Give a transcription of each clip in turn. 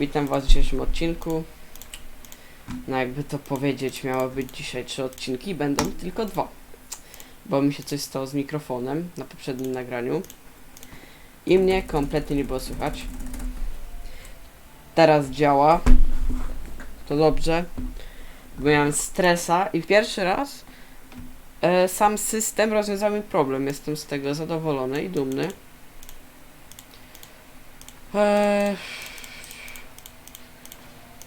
Witam Was w dzisiejszym odcinku. No jakby to powiedzieć, miało być dzisiaj trzy odcinki, będą tylko dwa. Bo mi się coś stało z mikrofonem na poprzednim nagraniu. I mnie kompletnie nie było słychać. Teraz działa. To dobrze. Bo miałem stresa i pierwszy raz e, sam system rozwiązał mi problem. Jestem z tego zadowolony i dumny. Eee,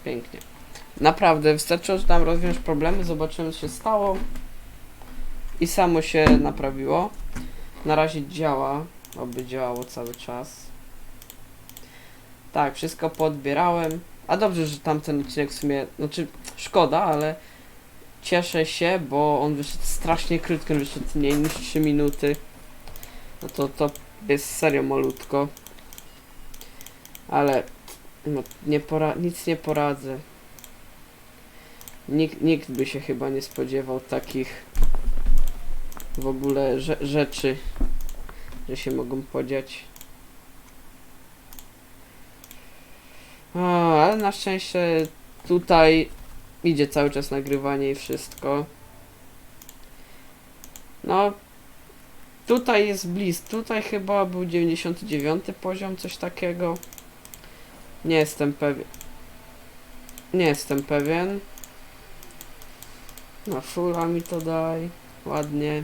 Pięknie. Naprawdę, wystarczyło, że tam rozwiąż problemy, zobaczyłem co się stało i samo się naprawiło. Na razie działa, oby działało cały czas. Tak, wszystko podbierałem. A dobrze, że tamten odcinek w sumie, znaczy szkoda, ale cieszę się, bo on wyszedł strasznie krótko, wyszedł mniej niż 3 minuty. No to to jest serio malutko. Ale no, nie pora nic nie poradzę. Nikt, nikt by się chyba nie spodziewał takich w ogóle rze rzeczy, że się mogą podziać. O, ale na szczęście tutaj idzie cały czas nagrywanie i wszystko. No, tutaj jest blisko. Tutaj chyba był 99 poziom, coś takiego. Nie jestem pewien. Nie jestem pewien. Na fulla mi to daj. Ładnie.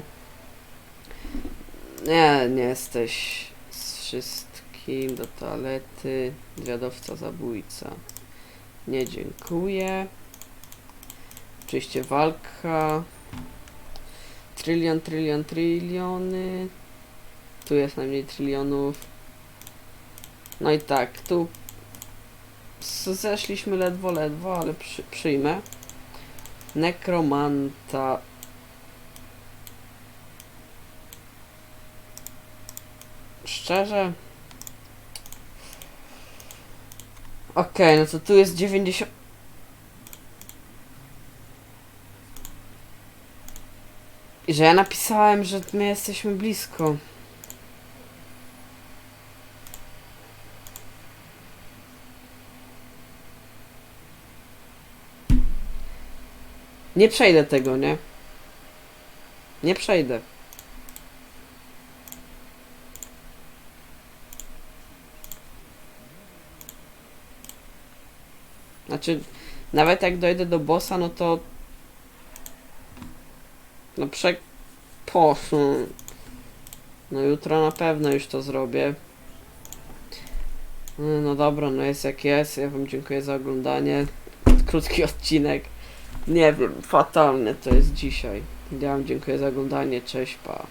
Nie, nie jesteś z wszystkim do toalety. Zwiadowca zabójca. Nie dziękuję. Oczywiście walka. Trylion, trylion, tryliony. Tu jest najmniej trylionów. No i tak, tu zeszliśmy ledwo, ledwo, ale przy, przyjmę. Nekromanta. Szczerze? Okej, no to tu jest 90... I że ja napisałem, że my jesteśmy blisko. Nie przejdę tego, nie? Nie przejdę. Znaczy, nawet jak dojdę do bossa, no to... No prze... Po... hmm. No jutro na pewno już to zrobię. No, No dobra, no jest jak jest. Ja wam dziękuję za oglądanie. Krótki odcinek. Nie wiem, fatalne to jest dzisiaj. Ja dziękuję za oglądanie, cześć, pa.